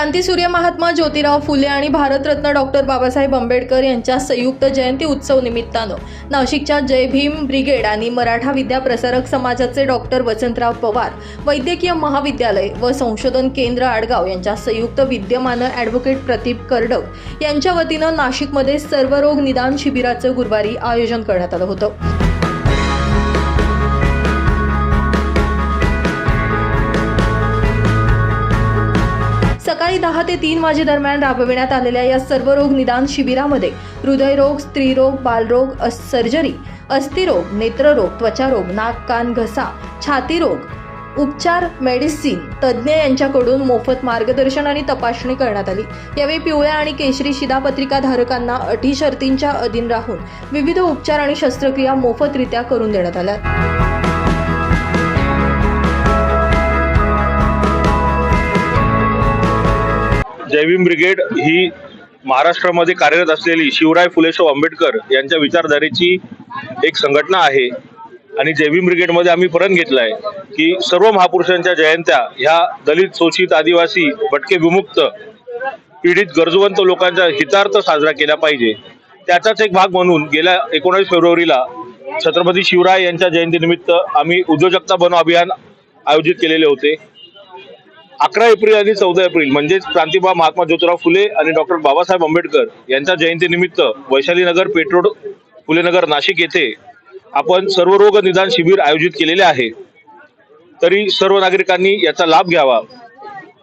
क्रांतीसूर्य महात्मा ज्योतिराव फुले आणि भारतरत्न डॉक्टर बाबासाहेब आंबेडकर यांच्या संयुक्त जयंती उत्सव निमित्तानं नाशिकच्या जय भीम ब्रिगेड आणि मराठा विद्या प्रसारक समाजाचे डॉक्टर वसंतराव पवार वैद्यकीय महाविद्यालय व संशोधन केंद्र आडगाव यांच्या संयुक्त विद्यमानं ॲडव्होकेट प्रदीप कर्डक यांच्या वतीनं नाशिकमध्ये सर्वरोग निदान शिबिराचं गुरुवारी आयोजन करण्यात आलं होतं. दहा ते तीन वाजेदरम्यान राबविण्यात आलेल्या या सर्व रोग निदान शिबिरामध्ये हृदयरोग स्त्रीरोग बालरोग सर्जरी अस्थिरोग नेत्ररोग त्वचारोग नाक कान घसा छातीरोग उपचार मेडिसिन तज्ज्ञ यांच्याकडून मोफत मार्गदर्शन आणि तपासणी करण्यात आली. यावेळी पिवळ्या आणि केशरी शिधापत्रिका धारकांना अटी शर्तींच्या अधीन राहून विविध उपचार आणि शस्त्रक्रिया मोफतरित्या करून देण्यात आल्या. जयभीम ब्रिगेड ही महाराष्ट्रामध्ये कार्यरत असलेली शिवराय फुलेशाह आंबेडकर यांच्या विचारधारेची एक संघटना आहे. आणि जयभीम ब्रिगेडमध्ये आम्ही प्रण घेतला आहे की सर्व महापुरुषांच्या जयंत्या ह्या दलित शोषित आदिवासी भटके विमुक्त पीडित गरजवंत लोकांच्या हितार्थ साजरा केला पाहिजे. त्याचाच एक भाग म्हणून गेल्या एकोणावीस फेब्रुवारीला छत्रपती शिवराय यांच्या जयंतीनिमित्त आम्ही उद्योजकता बनो अभियान आयोजित केलेले होते. अकरा एप्रिल आणि चौदा एप्रिल म्हणजेच क्रांतीबा महात्मा ज्योतिराव फुले आणि डॉक्टर बाबासाहेब आंबेडकर यांच्या जयंतीनिमित्त वैशालीनगर पेट्रोल फुलेनगर नाशिक येथे आपण सर्व रोग निदान शिबिर आयोजित केलेले आहे. तरी सर्व नागरिकांनी याचा लाभ घ्यावा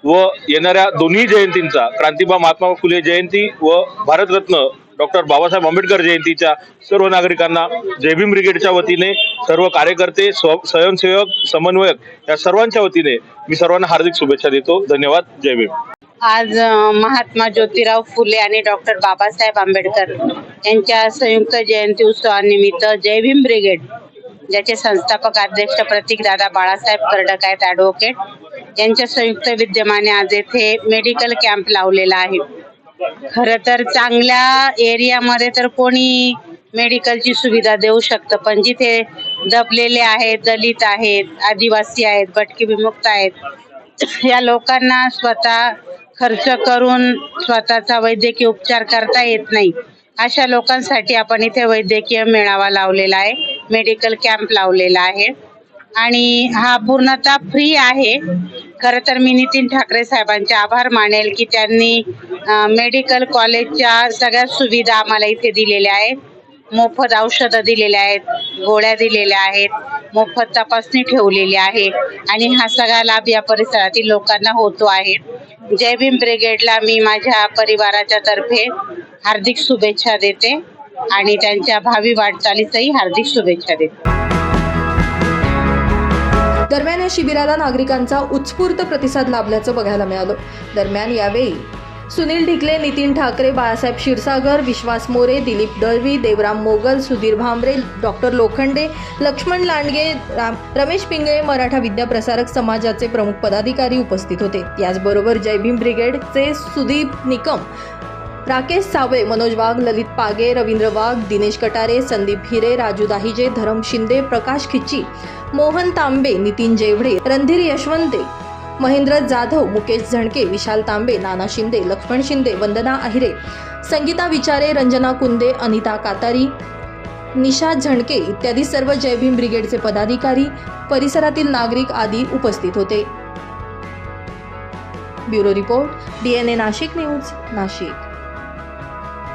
व येणाऱ्या दोन्ही जयंतींचा क्रांतीबा महात्मा फुले जयंती व भारतरत्न डॉक्टर बाबासाहेब आंबेडकर जयंतीच्या सर्व नागरिकांना जयभीम ब्रिगेडच्या वतीने सर्व कार्यकर्ते स्वयंसेवक समन्वयक या सर्वांच्या वतीने मी सर्वांना हार्दिक शुभेच्छा देतो. धन्यवाद. जय भीम. आज महात्मा ज्योतिराव फुले आणि डॉक्टर बाबासाहेब आंबेडकर यांच्या संयुक्त जयंती उत्सवानिमित्त जय भीम ब्रिगेड ज्याचे संस्थापक अध्यक्ष प्रतीक दादा बाळासाहेब कर्डक आहेत ॲडव्होकेट यांच्या संयुक्त विद्यमाने आज येथे मेडिकल कॅम्प लावलेला आहे. खरं तर चांगल्या एरियामध्ये तर कोणी मेडिकलची सुविधा देऊ शकतं पण जिथे दबलेले आहेत दलित आहेत आदिवासी आहेत भटके विमुक्त आहेत या लोकांना स्वतः खर्च करून स्वतःचा वैद्यकीय उपचार करता येत नाही. अशा लोकांसाठी आपण इथे वैद्यकीय मेळावा लावलेला आहे मेडिकल कॅम्प लावलेला आहे. आणि हा पूर्णतः फ्री आहे. खरं तर मी नितीन ठाकरे साहेबांचे आभार मानेल की त्यांनी मेडिकल कॉलेजच्या सगळ्या सुविधा आम्हाला इथे दिलेल्या आहेत. मोफत औषधं दिलेल्या आहेत गोळ्या दिलेल्या आहेत मोफत तपासणी ठेवलेली आहे आणि हा सगळा लाभ या परिसरातील लोकांना होतो आहे. जय भीम ब्रिगेडला मी माझ्या परिवाराच्या तर्फे हार्दिक शुभेच्छा देते आणि त्यांच्या भावी वाटचालीसही हार्दिक शुभेच्छा देते. या शिबिराला नागरिकांचा उत्स्फूर्त प्रतिसाद लाभल्याचं बघायला मिळालं. दरम्यान यावेळी सुनील ढिकले नितीन ठाकरे बाळासाहेब क्षीरसागर विश्वास मोरे दिलीप दळवी देवराम मोगल सुधीर भांबरे डॉक्टर लोखंडे लक्ष्मण लांडगे राम रमेश पिंगळे मराठा विद्याप्रसारक समाजाचे प्रमुख पदाधिकारी उपस्थित होते. याचबरोबर जय भीम ब्रिगेडचे सुदीप निकम राकेश सावे मनोज वाघ ललित पागे रवींद्र वाघ दिनेश कटारे संदीप हिरे राजू दाहिजे धरम शिंदे प्रकाश खिच्ची मोहन तांबे नितीन जेवढे रणधीर यशवंते महेंद्र जाधव मुकेश झणके विशाल तांबे नाना शिंदे लक्ष्मण शिंदे वंदना अहिरे संगीता विचारे रंजना कुंदे अनिता कातारी निशा झणके इत्यादी सर्व जय भीम ब्रिगेडचे पदाधिकारी परिसरातील नागरिक आदी उपस्थित होते. Bureau report DNA Nashik news Nashik.